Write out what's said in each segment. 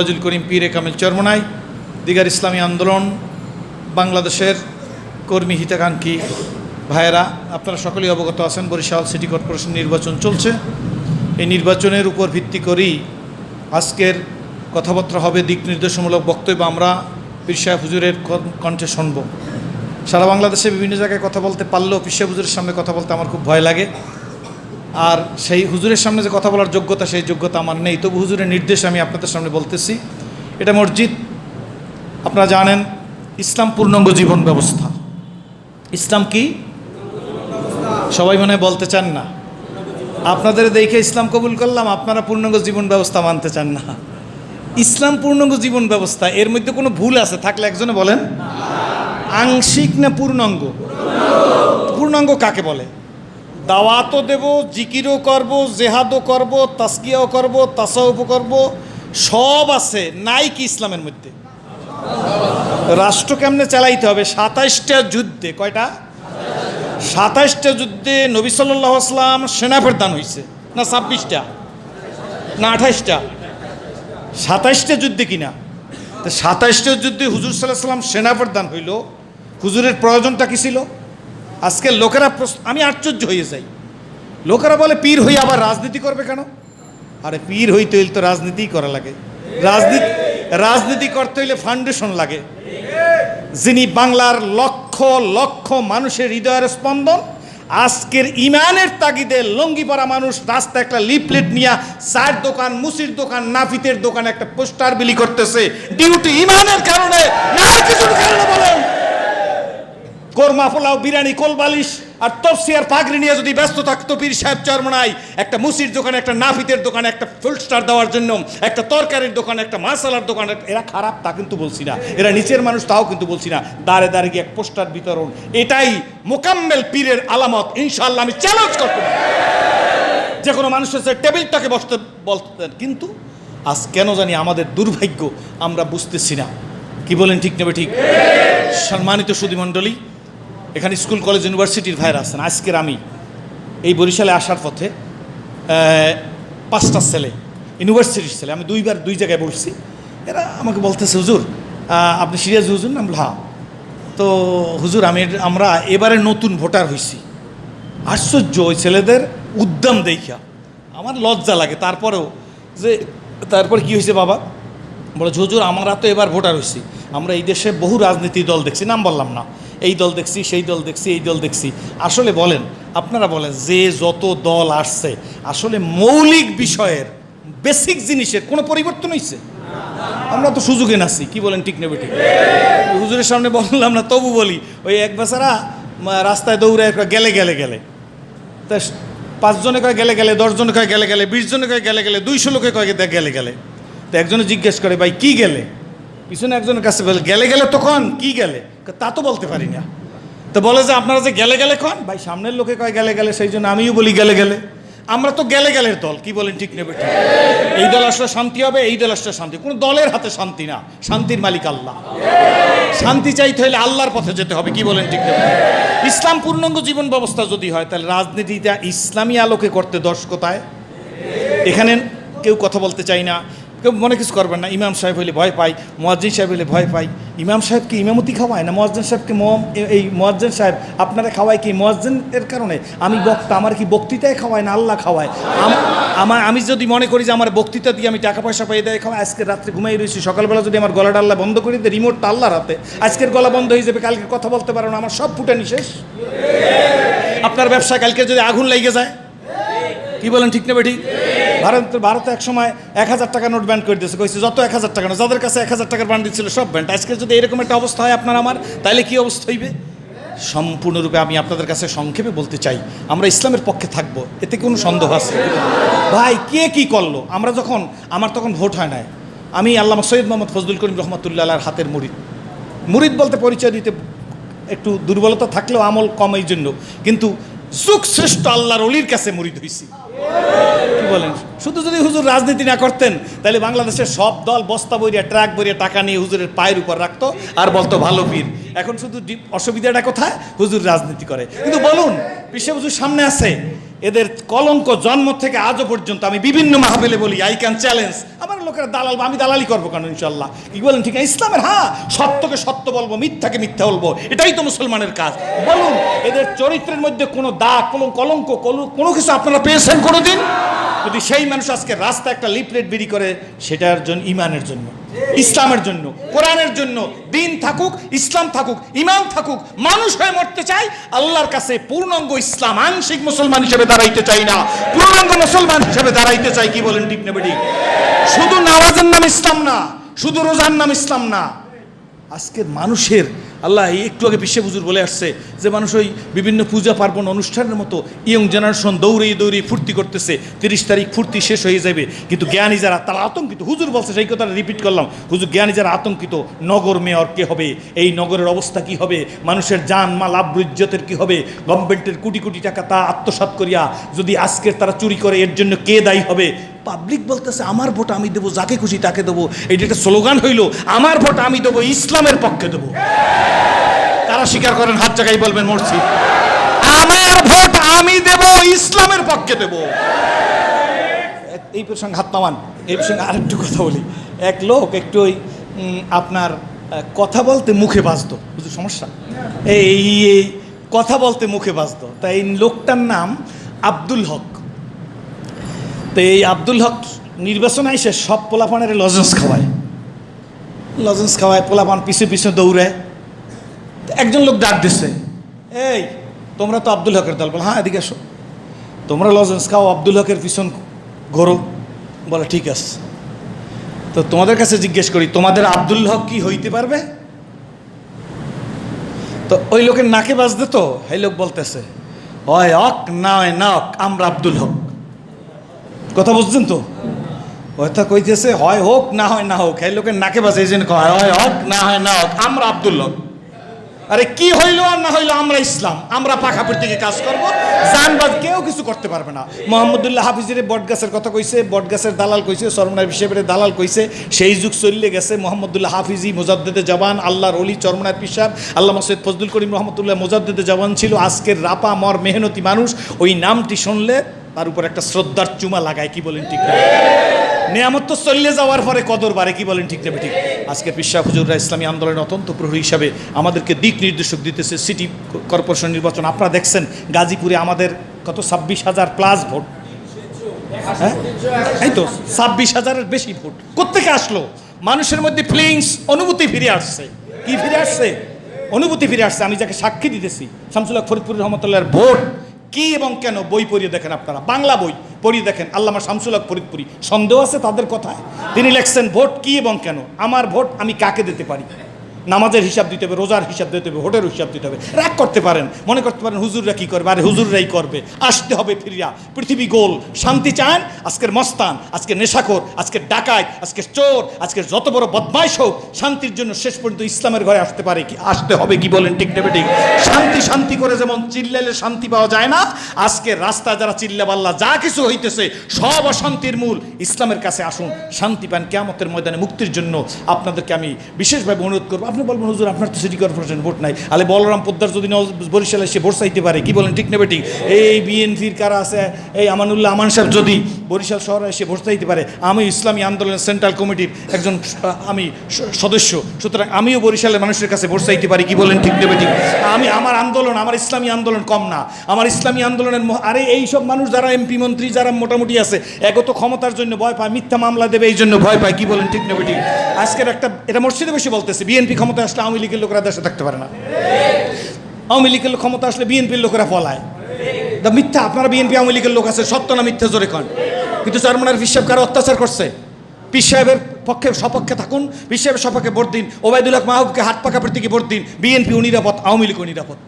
ফজল করিম পীরে কামিল চরমনাই, দিগার ইসলামী আন্দোলন, বাংলাদেশের কর্মী হিতাকাঙ্ক্ষী ভাইয়েরা, আপনারা সকলেই অবগত আছেন, বরিশাল সিটি কর্পোরেশন নির্বাচন চলছে। এই নির্বাচনের উপর ভিত্তি করেই আজকের কথাবার্তা হবে, দিক নির্দেশমূলক বক্তব্য আমরা পীর সাহেব হুজুরের কণ্ঠে শুনব। সারা বাংলাদেশে বিভিন্ন জায়গায় কথা বলতে পারলেও পীর সাহেব হুজুরের সামনে কথা বলতে আমার খুব ভয় লাগে। আর সেই হুজুরের সামনে যে কথা বলার যোগ্যতা, সেই যোগ্যতা আমার নেই। তবু হুজুরের নির্দেশ আমি আপনাদের সামনে বলতেছি। এটা মসজিদ। আপনারা জানেন, ইসলাম পূর্ণাঙ্গ জীবন ব্যবস্থা। ইসলাম কি? সবাই মনে বলতে চান না। আপনাদের দেখে ইসলাম কবুল করলাম, আপনারা পূর্ণাঙ্গ জীবন ব্যবস্থা মানতে চান না। ইসলাম পূর্ণাঙ্গ জীবন ব্যবস্থা, এর মধ্যে কোনো ভুল আছে? থাকলে একজনে বলেন। আংশিক না পূর্ণাঙ্গ? পূর্ণাঙ্গ কাকে বলে? দাওয়াতও দেব, জিকিরও করব, জেহাদও করব, তাস্কিয়াও করব, তাসাউফও করব, সব আছে নাই কি ইসলামের মধ্যে। রাষ্ট্র কেমনে চালাইতে হবে? সাতাইশটা যুদ্ধে, কয়টা? সাতাইশটা যুদ্ধে নবী সাল্লাহ আসলাম সেনা প্রদান হয়েছে না, ছাব্বিশটা? না, আঠাইশটা? সাতাইশটা যুদ্ধে কিনা? তো সাতাইশটা যুদ্ধে হুজুর সাল্লাহ সাল্লাম সেনা প্রদান হইল। হুজুরের প্রয়োজনটা কি ছিল? আজকে লোকেরা আমি আশ্চর্য হয়ে যাই। লোকেরা বলে, পীর হয়ে আবার রাজনীতি করবে কেন? আরে, পীর হইতে হইলে তো রাজনীতিই করা লাগে। রাজনীতি রাজনীতি করতে হইলে ফাউন্ডেশন লাগে। যিনি বাংলার লক্ষ লক্ষ মানুষের হৃদয়ের স্পন্দন, আজকের ইমানের তাগিদে লঙ্গি পরা মানুষ রাস্তা একটা লিফলেট নিয়ে চার দোকান, মুসির দোকান নাফিতের দোকানে একটা পোস্টার বিলি করতেছে। ডিউটি ইমানের কারণে না কিছুর কারণে বলেন। কোরমা পোলাও, বিরিয়ানি, কোলবালিশ আর তফসি আর পাগড়ি নিয়ে যদি ব্যস্ত থাকতো পীর সাহেব চরমনাই একটা মুসির দোকানে, একটা নাফিতের দোকানে, একটা ফুল স্টার দেওয়ার জন্য, একটা তরকারির দোকানে, একটা মাসালার দোকানে, এরা খারাপ তা কিন্তু বলছি না। এরা নিচের মানুষ তাও কিন্তু বলছি না। দাঁড়ে দাঁড়িয়ে এক পোস্টার বিতরণ, এটাই মোকাম্মেল পীরের আলামত। ইনশাল্লাহ আমি চ্যালেঞ্জ করতে যে কোনো মানুষের টেবিলটাকে বসতে বলতেন, কিন্তু আজ কেন জানি আমাদের দুর্ভাগ্য, আমরা বুঝতেছি না। কি বলেন ঠিক নেবে ঠিক? সম্মানিত সুধীমণ্ডলী এখানে স্কুল, কলেজ, ইউনিভার্সিটির ভাইরা আছেন। আজকের আমি এই বরিশালে আসার পথে পাঁচটা ছেলে, ইউনিভার্সিটির ছেলে, আমি দুইবার দুই জায়গায় বলছি এরা আমাকে বলতেছে, হুজুর আপনি সিরিয়াস হুজুর না? আমি হ্যাঁ। তো হুজুর, আমি আমরা এবারে নতুন ভোটার হয়েছি আশ্চর্য, ওই ছেলেদের উদ্যম দেখিয়া। আমার লজ্জা লাগে। তারপরেও যে, তারপর কি হয়েছে বাবা? বলে, হুজুর, আমরা তো এবার ভোটার হয়েছি আমরা এই দেশে বহু রাজনীতি দল দেখছি। নাম বললাম না। এই দল দেখছি, সেই দল দেখছি, এই দল দেখছি। আসলে বলেন, আপনারা বলেন, যে যত দল আসছে, আসলে মৌলিক বিষয়ের বেসিক জিনিসের কোনো পরিবর্তন হয়েছে আমরা তো সুযোগে নাছি কি বলেন ঠিক নেবে ঠিক হুজুরের সামনে বললাম না, তবু বলি, ওই এক বেচারা রাস্তায় দৌড়ে গেলে গেলে গেলে। তা পাঁচজনে কয় গেলে গেলে দশজনে কয় গেলে গেলে, বিশ জনে কয় গেলে গেলে, দুইশো লোকে কয় গেলে গেলে। তো একজনে জিজ্ঞেস করে, ভাই, কি গেলে? পিছনে একজনের কাছে বলে, গেলে গেলে তখন কি গেলে? তা তো বলতে পারি না। তো বলে যে, আপনারা যে গেলে গেলে কন? ভাই, সামনের লোকে কয় গেলে গেলে, সেই জন্য আমিও বলি গেলে গেলে। আমরা তো গেলে গেলের দল। কি বলেন ঠিক নেবে ঠিক এই দল আসলে শান্তি হবে, এই দল আসলে শান্তি। কোনো দলের হাতে শান্তি না। শান্তির মালিক আল্লাহ। শান্তি চাইতে হলে আল্লাহর পথে যেতে হবে, কি বলেন ঠিক নেবে ইসলাম পূর্ণাঙ্গ জীবন ব্যবস্থা যদি হয়, তাহলে রাজনীতিটা ইসলামী আলোকে করতে দর্শকতায়। এখানে কেউ কথা বলতে চাই না। কেউ মনে কিছু করবেন না। ইমাম সাহেব হইলে ভয় পাই মোয়াজ্জিন সাহেব হইলে ভয় পাই ইমাম সাহেবকে ইমামতি খাওয়ায় না মোয়াজ্জিন সাহেবকে মম এই মোয়াজ্জিন সাহেব আপনারা খাওয়ায় কি মোয়াজ্জিন এর কারণে? আমি বক্তা, আমার কি বক্তৃতায় খাওয়ায় না আল্লাহ খাওয়ায়? আম- আমার আমি যদি মনে করি যে আমার বক্তৃতা দিয়ে আমি টাকা পয়সা পেয়ে দেয় খাওয়াই আজকে রাত্রে ঘুমাই রয়েছি সকালবেলা যদি আমার গলাটা আল্লাহ বন্ধ করে দেয় রিমোটটা আল্লাহর হাতে। আজকের গলা বন্ধ হয়ে যাবে, কালকে কথা বলতে পারো না, আমার সব ফুটানি শেষ। আপনার ব্যবসা কালকে যদি আগুন লেগে যায়, কি বলেন, ঠিক না ঠিক ভারত ভারতে এক সময় এক হাজার টাকা নোট ব্যান্ড করে দিয়েছে। কইছে, যত এক হাজার টাকা যাদের কাছে এক হাজার টাকার বান্ড দিচ্ছিল, সব ব্যান্ড আজকে যদি এরকম একটা অবস্থা হয় আপনার আমার তাহলে কি অবস্থা হইবে? সম্পূর্ণরূপে আমি আপনাদের কাছে সংক্ষেপে বলতে চাই, আমরা ইসলামের পক্ষে থাকব, এতে কোনো সন্দেহ আছে? ভাই, কে কি করল? আমরা যখন আমার তখন ভোট হয় নাই। আমি আল্লাহ সৈয়দ মোহাম্মদ ফজলুল করিম রহমতুল্লাহ হাতের মুরিদ মুরিদ বলতে পরিচয় দিতে একটু দুর্বলতা থাকলেও আমল কম এই জন্য কিন্তু যুগ শ্রেষ্ঠ আল্লাহর অলির কাছে মুরিদ হইছি। কি বলেন? শুধু যদি হুজুর রাজনীতি না করতেন, তাহলে বাংলাদেশের সব দল বস্তা বইরিয়া ট্রাক বইরিয়া টাকা নিয়ে হুজুরের পায়ের উপর রাখতো, আর বলতো, ভালো পীর। এখন শুধু অসুবিধাটা কোথায়? হুজুর রাজনীতি করে। কিন্তু বলুন বিশ্ব হুজুর সামনে আছে, এদের কলঙ্ক জন্ম থেকে আজও পর্যন্ত আমি বিভিন্ন মাহফিলে বলি আই ক্যান চ্যালেঞ্জ আমার লোকেরা দালাল, আমি দালালি করব কেন ইনশাল্লাহ কি বলেন, ঠিক আছে ইসলামের হ্যাঁ সত্যকে সত্য বলব, মিথ্যাকে মিথ্যা বলব, এটাই তো মুসলমানের কাজ। বলুন, এদের চরিত্রের মধ্যে কোনো দাগ, কোনো কলঙ্ক কোনো কিছু আপনারা পেয়েছেন কোনোদিন যদি সেই মানুষ আজকে রাস্তা একটা লিফলেট বিড়ি করে, সেটার জন্য, ইমানের জন্য, ইসলামের জন্য, কোরআনের জন্য, দিন থাকুক, ইসলাম থাকুক, ইমাম থাকুক, মানুষ হয়ে মরতে চাই, আল্লাহর কাছে পূর্ণাঙ্গ ইসলাম আংশিক মুসলমান হিসেবে দাঁড়াইতে চাই না। পূর্ণাঙ্গ মুসলমান হিসেবে দাঁড়াইতে চাই, কি বলেন ঠিক শুধু নামাজের নাম ইসলাম না, শুধু রোজার নাম ইসলাম না। আজকের মানুষের, আল্লাহ একটু আগে বিশ্বে হুজুর বলে আসছে যে মানুষ ওই বিভিন্ন পূজা পার্বণ অনুষ্ঠানের মতো ইয়ং জেনারেশন দৌড়িয়ে দৌড়িয়ে ফুর্তি করতেছে, তিরিশ তারিখ ফুর্তি শেষ হয়ে যাবে। কিন্তু জ্ঞানী যারা, তারা আতঙ্কিত। হুজুর বলছে, সেই কথাটা রিপিট করলাম। হুজুর, জ্ঞানী যারা আতঙ্কিত, নগর মেয়র কে হবে? এই নগরের অবস্থা কি হবে? মানুষের যান মাল আব্রুজ্জতের কি হবে? গভর্নমেন্টের কোটি কোটি টাকা তা আত্মসাৎ করিয়া যদি আজকের তারা চুরি করে, এর জন্য কে দায়ী হবে? পাবলিক বলতেছে, আমার ভোট আমি দেবো, যাকে খুশি তাকে দেবো। এটা একটা স্লোগান হইল, আমার ভোট আমি দেবো, ইসলামের পক্ষে দেবো। তারা স্বীকার করেন, হাত জায়গায় বলবেন, মরছি। আমার ভোট আমি দেব, ইসলামের পক্ষে দেব। এই প্রসঙ্গে হাত নামান, এই প্রসঙ্গে আরেকটু কথা বলি। এক লোক একটু ওই আপনার কথা বলতে মুখে বাজতো। বুঝলি সমস্যা? এই কথা বলতে মুখে বাজতো। তাই লোকটার নাম আব্দুল হক। তো এই আব্দুল হক নির্বাচন আইসে সব পোলাপানের লজেন্স খাওয়ায়। লজেন্স খাওয়ায়, পোলাপান পিছু পিছু দৌড়ায় একজন লোক ডাক দিছে, এই, তোমরা তো আব্দুল হকের দল। বল হ্যাঁ এদিকে আসো। তোমরা লজেন্স খাও, আব্দুল হকের পিছন ঘোরো। বলে, ঠিক আছে। তো তোমাদের কাছে জিজ্ঞেস করি, তোমাদের আব্দুল হক কি হইতে পারবে? তো ওই লোকের নাকে বাজতে তো, এই লোক বলতেছে হয় হক, না হয় না হক আমরা আব্দুল হক। কথা বুঝছেন তো? কথা কইতেছে, হয় হোক, না হয় না হোক। এই লোকের নাকে বাজে, এই হয় হোক, না হয় না হোক। আমরা আব্দুল হক আরে কি হইল আর না হইল, আমরা ইসলাম। আমরা পাখাপুর থেকে কাজ করব। জানবাদ কেউ কিছু করতে পারবে না। মোহাম্মদুল্লাহ হাফিজের বটগাছের কথা কইছে, বটগাছের দালাল কইছে সরমনার হিসেবে দালাল কইছে। সেই যুগ চললে গেছে মোহাম্মদুল্লাহ হাফিজি মোজাদ্দেদে জবান আল্লাহর অলি চরমনার পিসাব আল্লাহ সৈয়দ ফজলুল করিম রহমতুল্লাহ মোজাদ্দেদে জবান ছিল। আজকের রাপা, মর, মেহনতি মানুষ, ওই নামটি শুনলে তার উপর একটা শ্রদ্ধার চুমা লাগায়, কি বলেন ঠিক নিয়ামত তো চললে যাওয়ার পরে কদর বাড়ে, কি বলেন ঠিক নেবে ঠিক আজকে পিসা হুজুররা ইসলামী আন্দোলনের অত্যন্ত প্রহরী হিসাবে আমাদেরকে দিক নির্দেশক দিতেছে, সিটি কর্পোরেশন নির্বাচন। আপনারা দেখছেন, গাজীপুরে আমাদের কত? ছাব্বিশ হাজার প্লাস ভোট। হ্যাঁ? এই তো, ছাব্বিশ হাজারের বেশি ভোট। কোথেকে আসলো? মানুষের মধ্যে ফিলিংস অনুভূতি ফিরে আসছে। কি ফিরে আসছে? অনুভূতি ফিরে আসছে। আমি যাকে সাক্ষী দিতেছি শামসুল হক ফরিদপুর রহমতুল্লাহর ভোট। কি এবং কেন বই পড়িয়ে দেখেন আপনারা? বাংলা বই পড়িয়ে দেখেন। আল্লামা শামসুল হক ফরিদপুরি। সন্দেহ আছে তাদের কথায়? তিনি লেখছেন, ভোট কি এবং কেন? আমার ভোট আমি কাকে দিতে পারি? নামাজের হিসাব দিতে হবে, রোজার হিসাব দিতে হবে, ভোটের হিসাব দিতে হবে। রাগ করতে পারেন, মনে করতে পারেন হুজুররা কি করবে? আরে হুজুররাই করবে। আসতে হবে ফিরিয়া। পৃথিবী গোল, শান্তি চান, আজকের মস্তান, আজকের নেশাখোর, আজকের ডাকায়, আজকের চোর, আজকের যত বড় বদমাইশ হোক, শান্তির জন্য শেষ পর্যন্ত ইসলামের ঘরে আসতে পারে কি? আসতে হবে কি বলেন ঠিক নেবে ঠিক? শান্তি শান্তি করে যেমন চিল্লালে শান্তি পাওয়া যায় না আজকে রাস্তা যারা চিল্লাবাল্লা যা কিছু হইতেছে, সব অশান্তির মূল। ইসলামের কাছে আসুন, শান্তি পান। কেয়ামতের ময়দানে মুক্তির জন্য আপনাদেরকে আমি বিশেষভাবে অনুরোধ করব। আপনি বলবেন, হুজুর, আপনার তো সিটি কর্পোরেশন ভোট নাই। আলে বলরাম পোদ্দার যদি বরিশালে এসে ভোট চাইতে পারে, কি বলেন, ঠিক নেবে ঠিক এই বিএনপির কারা আছে? এই আমানুল্লাহ আমান সাহেব যদি বরিশাল শহরে এসে ভোট চাইতে পারে, আমি ইসলামী আন্দোলনের সেন্ট্রাল কমিটির একজন আমি সদস্য, সুতরাং আমিও বরিশালের মানুষের কাছে ভোট চাইতে পারি, কি বলেন, ঠিক নেবে ঠিক আমি, আমার আন্দোলন, আমার ইসলামী আন্দোলন কম না। আমার ইসলামী আন্দোলনের আরে এই সব মানুষ যারা এমপি মন্ত্রী, যারা মোটামুটি আছে একত ক্ষমতার জন্য ভয় পায়, মিথ্যা মামলা দেবে, এই জন্য ভয় পায়, কি বলেন, ঠিক নেবে ঠিক আজকের একটা, এটা মসজিদে বেশি বলতেছে বিএনপি ক্ষমতা আসলে আওয়ামী লীগের লোকরা দেশে থাকতে পারে না। আওয়ামী লীগের ক্ষমতা আসলে বিএনপির লোকেরা পলায়। দা মিথ্যা, আপনারা বিএনপি আওয়ামী লীগের লোক আছে, সত্য না মিথ্যা জোরে কন। কিন্তু চারমনার সাহেব কারও অত্যাচার করছে? পিস সাহেবের পক্ষে সপক্ষে থাকুন বিশ্বের সপক্ষে ভোট দিন ওবায়দুল্লাহ মাহবুবকে হাত পাকা প্রতীকে ভোট দিন, বিএনপি ও নিরাপদ আওয়ামী লীগ নিরাপদ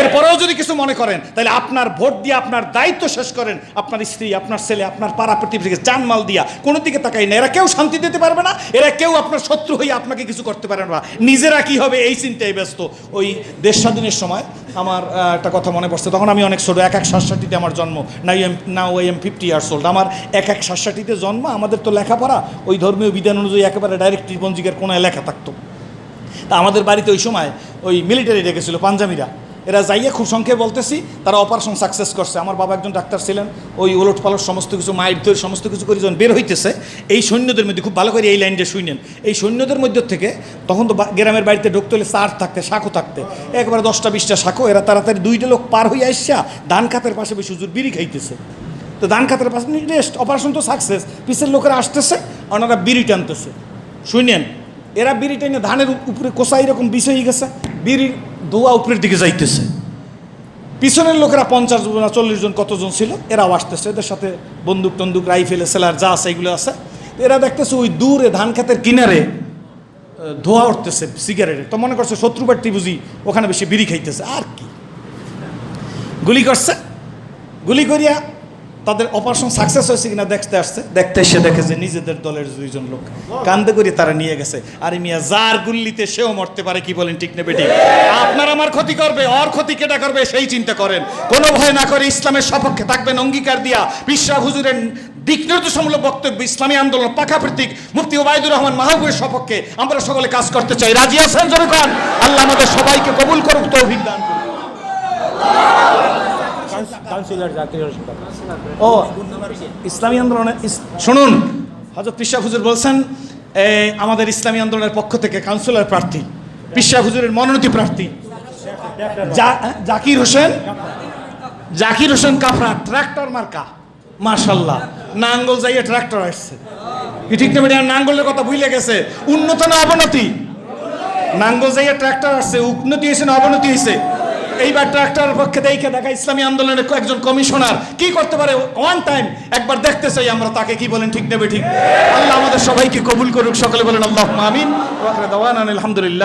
এরপরেও যদি কিছু মনে করেন, তাহলে আপনার ভোট দিয়ে আপনার দায়িত্ব শেষ করেন, আপনার স্ত্রী, আপনার ছেলে, আপনার পাড়া প্রতিবেশীকে জানমাল দিয়া কোনো দিকে তাকাই না। এরা কেউ শান্তি দিতে পারবে না, এরা কেউ আপনার শত্রু হয়ে আপনাকে কিছু করতে পারে না। নিজেরা কি হবে? এই চিন্তায় ব্যস্ত। ওই দেশ স্বাধীনের সময় আমার একটা কথা মনে পড়ছে। তখন আমি অনেক ছোটো, এক এক সাতষাটিতে আমার জন্ম। না এম না ওই এম ফিফটি ইয়ার্স ওল্ড আমার এক এক সাতষাটিতে জন্ম, আমাদের তো লেখাপড়া। ওই ধর্মীয় বিধান অনুযায়ী একেবারে ডাইরেক্ট পঞ্জিকার কোনায় লেখা থাকতো। তা আমাদের বাড়িতে ওই সময় ওই মিলিটারি ডেকেছিল, পাঞ্জাবিরা। এরা যাইয়ে খুব সংখ্যায় বলতেছি, তারা অপারেশন সাকসেস করছে। আমার বাবা একজন ডাক্তার ছিলেন, ওই ওলট পালট সমস্ত কিছু মাইট ধরে সমস্ত কিছু করে যখন বের হইতেছে, এই সৈন্যদের মধ্যে খুব ভালো করে এই লাইনটা শুনেন। এই সৈন্যদের মধ্যে থেকে তখন তো গ্রামের বাড়িতে ঢুকতে হলে সার থাকতে শাখো থাকতে। একবারে দশটা, বিশটা শাখো এরা তাড়াতাড়ি দুইটা লোক পার হয়ে আসছা ধান খাতের পাশে বেশি হুজুর বিড়ি খাইতেছে। তো ধান খাতের পাশে রেস্ট অপারেশন তো সাকসেস পিছের লোকেরা আসতেছে ওনারা বিড়ি টানতেছে। শুনেন, এরা বিড়ি টেনে ধানের উপরে কোষা এরকম বিষ হয়ে গেছে। বিড়ির ধোয়া উপরের দিকে যাইতেছে। পিছনের লোকেরা পঞ্চাশ জন, চল্লিশ জন কতজন ছিল? এরাও আসতেছে। এদের সাথে বন্দুক টন্দুক, রাইফেল, সেলার যা আছে এগুলো আছে। এরা দেখতেছে ওই দূরে ধান খেতের কিনারে ধোয়া উঠতেছে সিগারেটে তো মনে করছে শত্রু পার্টি বুঝি ওখানে বেশি বিড়ি খাইতেছে। আর কি? গুলি করছে। গুলি করিয়া তাদের অপারেশন সাকসেস হয়েছে কিনা দেখতে আসছে। দেখতে এসে দেখে যে নিজেদের দলের দুইজন লোক কান্দে করে তারা নিয়ে গেছে। আরে মিয়া, যার গুল্লিতে সেও মরতে পারে কি বলেন ঠিক নেবে ঠিক আপনার আমার ক্ষতি করবে অর ক্ষতি কেটা করবে সেই চিন্তা করেন। কোনো ভয় না করে ইসলামের সপক্ষে থাকবেন অঙ্গীকার দিয়া বিশ্বা হুজুরের দিক নির্দেশমূলক বক্তব্য, ইসলামী আন্দোলন, পাকা প্রতীক, মুফতি ওবায়দুর রহমান মাহবুবের সপক্ষে আমরা সকলে কাজ করতে চাই। রাজি আছেন জনগণ? আল্লাহ আমাদের সবাইকে কবুল করুক, তৌফিক দান করুক। কাউন্সিলর জাকির হোসেন ও ইসলামী আন্দোলনে শুনুন হজরত পিসা হুজুর বলছেন আমাদের ইসলামী আন্দোলনের পক্ষ থেকে কাউন্সিলর প্রার্থী পিসা হুজুরের মনোনীত প্রার্থী। জাকির হোসেন জাকির হোসেন কাফরা ট্রাক্টর মার্কা মার্শাল্লাহ নাঙ্গল যাইয়ে ট্রাক্টর আসছে। কি ঠিক নেবে নাঙ্গলের কথা ভুলে গেছে। উন্নত না অবনতি? নাঙ্গল যাইয়ে ট্রাক্টর আসছে উন্নতি হয়েছে না অবনতি হয়েছে? এইবার ট্রাক্টরের পক্ষে দেখে দেখা, ইসলামী আন্দোলনের একজন কমিশনার কি করতে পারে? ওয়ান টাইম একবার দেখতে চাই আমরা তাকে, কি বলেন, ঠিক নেবে ঠিক? আল্লাহ আমাদের সবাইকে কবুল করুক, সকলে বলেন আল্লাহ আমিন। আলহামদুলিল্লাহ।